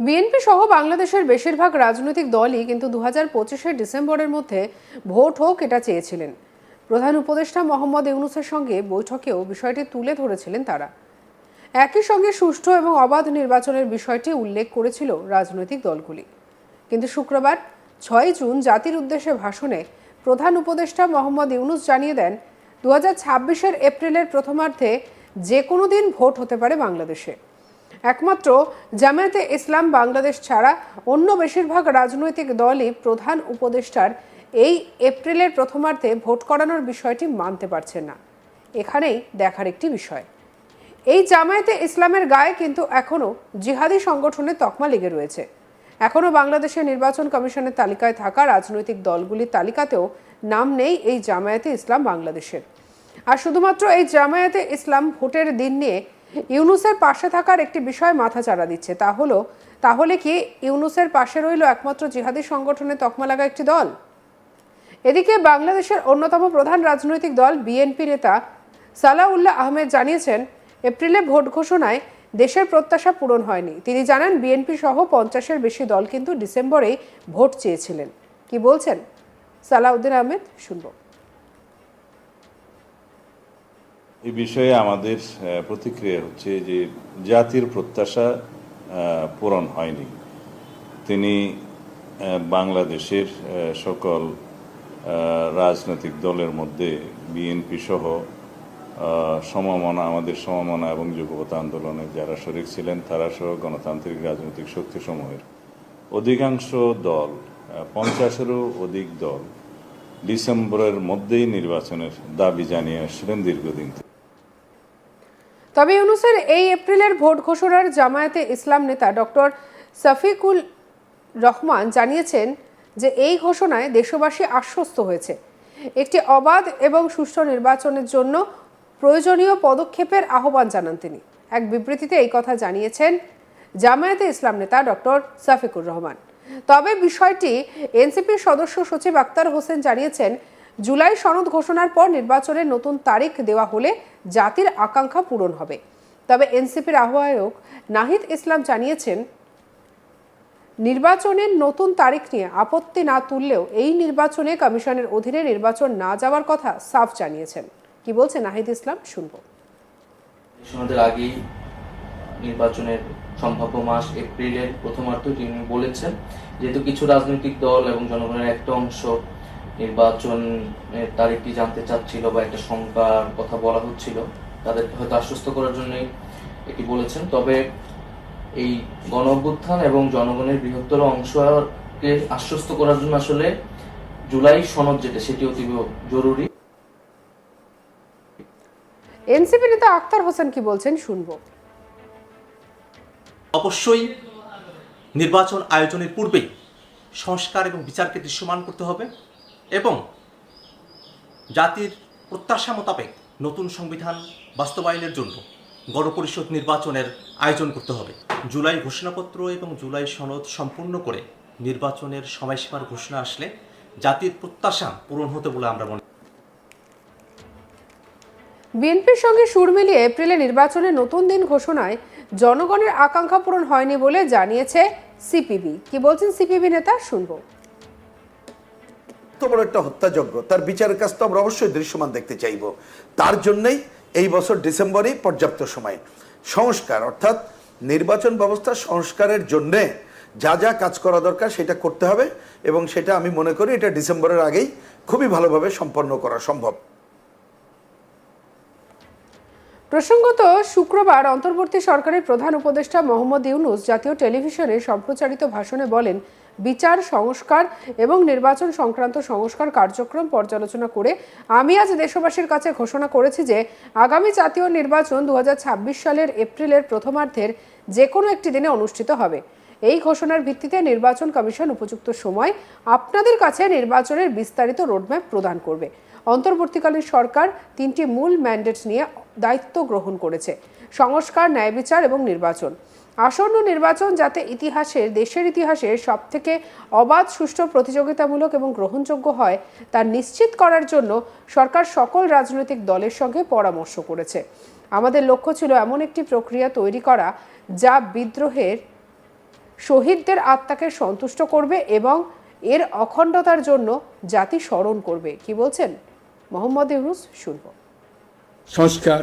BNP সহ বাংলাদেশের বেশিরভাগ রাজনৈতিক দলই কিন্তু দু হাজার পঁচিশের ডিসেম্বরের মধ্যে ভোট হোক এটা চেয়েছিলেন। প্রধান উপদেষ্টা মোহাম্মদ ইউনুসের সঙ্গে বৈঠকেও বিষয়টি তুলে ধরেছিলেন তারা। একই সঙ্গে সুষ্ঠু এবং অবাধ নির্বাচনের বিষয়টি উল্লেখ করেছিল রাজনৈতিক দলগুলি। কিন্তু শুক্রবার, ছয় জুন জাতির উদ্দেশ্যে ভাষণে প্রধান উপদেষ্টা মোহাম্মদ ইউনুস জানিয়ে দেন দু হাজার এপ্রিলের প্রথমার্ধে যে কোনো দিন ভোট হতে পারে বাংলাদেশে। একমাত্র জামায়াতে ইসলাম বাংলাদেশ ছাড়া অন্য বেশিরভাগ রাজনৈতিক দলই প্রধান উপদেষ্টার এই এপ্রিলের প্রথমার্ধে ভোট করানোর বিষয়টি মানতে পারছে না। এখানেই দেখার একটি বিষয়। এই জামায়াতে ইসলামের গায়ে কিন্তু এখনও জিহাদি সংগঠনের তকমা লেগে রয়েছে। এখনও বাংলাদেশের নির্বাচন কমিশনের তালিকায় থাকা রাজনৈতিক দলগুলির তালিকাতেও নাম নেই এই জামায়াতে ইসলাম বাংলাদেশের। আর শুধুমাত্র এই জামায়াতে ইসলাম ভোটের দিন নিয়ে ইউনুসের পাশে থাকার একটি বিষয় মাথা চাড়া দিচ্ছে। তা হলো, তাহলে কি ইউনুসের পাশে রইল একমাত্র জিহাদি সংগঠনের তকমা লাগা একটি দল? এদিকে বাংলাদেশের অন্যতম প্রধান রাজনৈতিক দল বিএনপি নেতা সালাউল্লাহ আহমেদ জানিয়েছেন, এপ্রিলে ভোট ঘোষণায় দেশের প্রত্যাশা পূরণ হয়নি। তিনি জানান, বিএনপি সহ পঞ্চাশের বেশি দল কিন্তু ডিসেম্বরেই ভোট চেয়েছিলেন। কি বলছেন? সালাউদ্দিন আহমেদ, শুনব। এই বিষয়ে আমাদের প্রতিক্রিয়া হচ্ছে যে জাতির প্রত্যাশা পূরণ হয়নি তিনি বাংলাদেশের সকল রাজনৈতিক দলের মধ্যে বিএনপি সহ সমমনা, আমাদের সমমনা এবং যুগপথ আন্দোলনে যারা শরিক ছিলেন, তারা সহ গণতান্ত্রিক রাজনৈতিক শক্তিসমূহের অধিকাংশ দল পঞ্চাশেরও অধিক দল ডিসেম্বরের মধ্যেই নির্বাচনের দাবি জানিয়ে আসছিলেন দীর্ঘদিন থেকে। তবে ইউনুসের এই এপ্রিলের ভোট ঘোষণার জামায়াতে ইসলাম নেতা ডক্টর সফিকুল রহমান জানিয়েছেন যে এই ঘোষণায় দেশবাসী আশ্বস্ত হয়েছে। একটি অবাধ এবং সুষ্ঠু নির্বাচনের জন্য প্রয়োজনীয় পদক্ষেপের আহ্বান জানান তিনি। এক বিবৃতিতে এই কথা জানিয়েছেন জামায়াতে ইসলাম নেতা ডক্টর সাফিকুর রহমান। তবে বিষয়টি এনসিপির সদস্য সচিব আক্তার হোসেন জানিয়েছেন জুলাই সনদ ঘোষণার পর নির্বাচনের নতুন তারিখ দেওয়া হলে জাতির আকাঙ্ক্ষা পূরণ হবে। তবে এনসিপির আহ্বায়ক নাহিদ ইসলাম জানিয়েছেন নির্বাচনের নতুন তারিখ নিয়ে আপত্তি না তুললেও এই নির্বাচনে কমিশনের অধীনে নির্বাচন না যাওয়ার কথা সাফ জানিয়েছেন। কি বলছে নাহিদ ইসলাম শুনব। সনদের আগেই নির্বাচনের সম্ভাব্য মাস এপ্রিলের প্রথমার্ধ তিনি বলেছেন, যেহেতু কিছু রাজনৈতিক দল এবং জনগণের একটা অংশ নির্বাচনের তারিখটি জানতে চাচ্ছিল বা একটা শঙ্কার কথা বলা হচ্ছিল তাদেরকে হয়তো আশ্বস্ত করার জন্যই এটি বলেছেন। তবে এই গণ অভ্যুত্থান এবং জনগণের বৃহত্তর অংশকে আশ্বস্ত করার জন্য আসলে জুলাই সনদ যেটা সেটি অতীব জরুরি। এনসিপি নেতা আক্তার হোসেন কি বলছেন শুনব। অবশ্যই নির্বাচন আয়োজনের পূর্বেই সংস্কার এবং বিচারকে দৃশ্যমান করতে হবে। এবং জাতির প্রত্যাশা মোতাবেক নতুন সংবিধান বাস্তবায়নের জন্য গণপরিষদ নির্বাচনের আয়োজন করতে হবে। জুলাই ঘোষণাপত্র এবং জুলাই সনদ সম্পূর্ণ করে নির্বাচনের সময়সীমার ঘোষণা আসলে জাতির প্রত্যাশা পূরণ হতে বলে আমরা মনে বিএনপির সঙ্গে সুর মিলিয়ে এপ্রিলে নির্বাচনের নতুন দিন ঘোষণায় জনগণের আকাঙ্ক্ষা পূরণ হয়নি বলে জানিয়েছে সিপিবি। কি বলছেন সিপিবি নেতা? শুনব। এত বড় একটা হত্যাযজ্ঞ। তার বিচারের কাজ তো আমরা অবশ্যই দৃশ্যমান দেখতে চাইব। তার জন্যই এই বছর ডিসেম্বরেই পর্যাপ্ত সময়। সংস্কার, অর্থাৎ নির্বাচন ব্যবস্থা সংস্কারের জন্যে যা যা কাজ করা দরকার সেটা করতে হবে এবং সেটা আমি মনে করি এটা ডিসেম্বরের আগেই খুবই ভালোভাবে সম্পন্ন করা সম্ভব। প্রসঙ্গত, শুক্রবার অন্তর্বর্তী সরকারের প্রধান উপদেষ্টা মোহাম্মদ ইউনুস জাতীয় টেলিভিশনে সম্প্রচারিত ভাষণে বলেন বিচার, সংস্কার এবং নির্বাচন সংক্রান্ত সংস্কার কার্যক্রম পর্যালোচনা করে আমি আজ দেশবাসীর কাছে ঘোষণা করেছি যে আগামী জাতীয় নির্বাচন দুহাজার ছাব্বিশ সালের এপ্রিলের প্রথমার্ধের যে কোনো একটি দিনে অনুষ্ঠিত হবে। এই ঘোষণার ভিত্তিতে নির্বাচন কমিশন উপযুক্ত সময় আপনাদের কাছে নির্বাচনের বিস্তারিত রোডম্যাপ প্রদান করবে। অন্তর্বর্তীকালীন সরকার তিনটি মূল ম্যান্ডেট নিয়ে দায়িত্ব গ্রহণ করেছে। সংস্কার, ন্যায় বিচার এবং নির্বাচন। আসন্ন নির্বাচন যাতে ইতিহাসের, দেশের ইতিহাসে সব থেকে অবাধ, সুষ্ঠু, প্রতিযোগিতামূলক এবং গ্রহণযোগ্য হয়, তা নিশ্চিত করার জন্য সরকার সকল রাজনৈতিক দলের সঙ্গে পরামর্শ করেছে। আমাদের লক্ষ্য ছিল এমন একটি প্রক্রিয়া তৈরি করা যা বিদ্রোহের শহীদদের আত্মাকে সন্তুষ্ট করবে এবং এর অখণ্ডতার জন্য জাতি স্মরণ করবে। কি বলছেন? মোহাম্মদ ইউনুস, শুনব। সংস্কার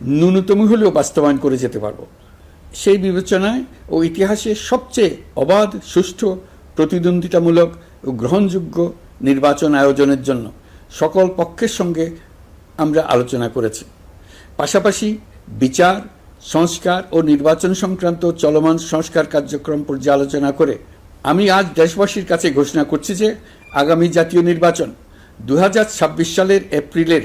ন্যূনতম হলেও বাস্তবায়ন করে যেতে পারব। সেই বিবেচনায় ও ইতিহাসে সবচেয়ে অবাধ, সুষ্ঠু, প্রতিদ্বন্দ্বিতামূলক ও গ্রহণযোগ্য নির্বাচন আয়োজনের জন্য সকল পক্ষের সঙ্গে আমরা আলোচনা করেছি। পাশাপাশি বিচার, সংস্কার ও নির্বাচন সংক্রান্ত চলমান সংস্কার কার্যক্রম পর্যালোচনা করে আমি আজ দেশবাসীর কাছে ঘোষণা করছি যে আগামী জাতীয় নির্বাচন দু হাজার ছাব্বিশ সালের এপ্রিলের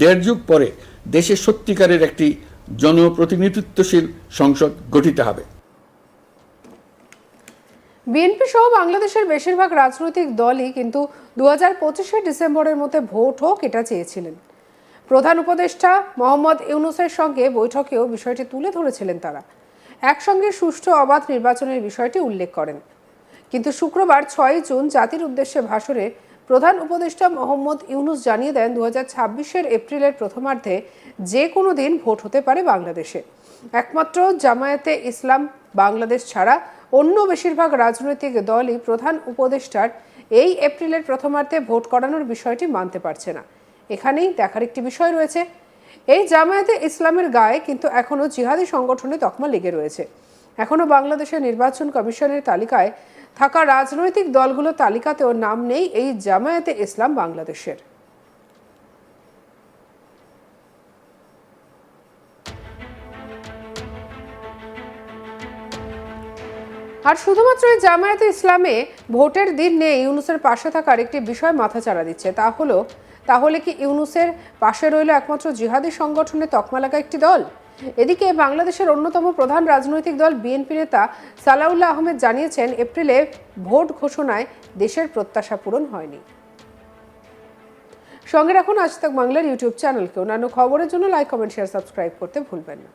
দেড় যুগ পরে দেশে সত্যিকারের একটি জনপ্রতিনিধিত্বশীল সংসদ গঠিত হবে। বিএনপি সহ বাংলাদেশের বেশিরভাগ রাজনৈতিক দলই কিন্তু দু হাজার পঁচিশে ডিসেম্বরের মধ্যে ভোট হোক এটা চেয়েছিলেন। প্রধান উপদেষ্টা মোহাম্মদ ইউনুসের সঙ্গে বৈঠকেও বিষয়টি তুলে ধরেছিলেন তারা। একসঙ্গে সুষ্ঠু অবাধ নির্বাচনের বিষয়টি উল্লেখ করেন। কিন্তু শুক্রবার ছয়ই জুন জাতির উদ্দেশ্যে ভাষণে প্রধান উপদেষ্টা মোহাম্মদ ইউনুস জানিয়ে দেন দু হাজার এপ্রিলের প্রথমার্ধে যে কোনো দিন ভোট হতে পারে বাংলাদেশে। একমাত্র জামায়াতে ইসলাম বাংলাদেশ ছাড়া অন্য বেশিরভাগ রাজনৈতিক দলই প্রধান উপদেষ্টার এই এপ্রিলের প্রথমার্ধে ভোট করানোর বিষয়টি মানতে পারছে না। এখানেই দেখার একটি বিষয় রয়েছে। এই জামায়াতে ইসলামের গায়ে কিন্তু এখনও জিহাদি সংগঠনে তকমা লেগে রয়েছে। এখনও বাংলাদেশের নির্বাচন কমিশনের তালিকায় থাকা রাজনৈতিক দলগুলো তালিকাতেও নাম নেই এই জামায়াতে ইসলাম বাংলাদেশের। আর শুধুমাত্র এই জামায়াতে ইসলামে ভোটের দিন নিয়ে ইউনুসের পাশে থাকার একটি বিষয় মাথাচাড়া দিচ্ছে। তা হলো, তাহলে কি ইউনুসের পাশে রইল একমাত্র জিহাদি সংগঠনের তকমা লাগা একটি দল? এদিকে বাংলাদেশের অন্যতম প্রধান রাজনৈতিক দল বিএনপি নেতা সালাউল্লাহ আহমেদ জানিয়েছেন, এপ্রিলে ভোট ঘোষণায় দেশের প্রত্যাশা পূরণ হয়নি। সঙ্গে রাখুন আজ তাক বাংলার ইউটিউব চ্যানেলকে। অন্যান্য খবরের জন্য লাইক, কমেন্ট, শেয়ার, সাবস্ক্রাইব করতে ভুলবেন না।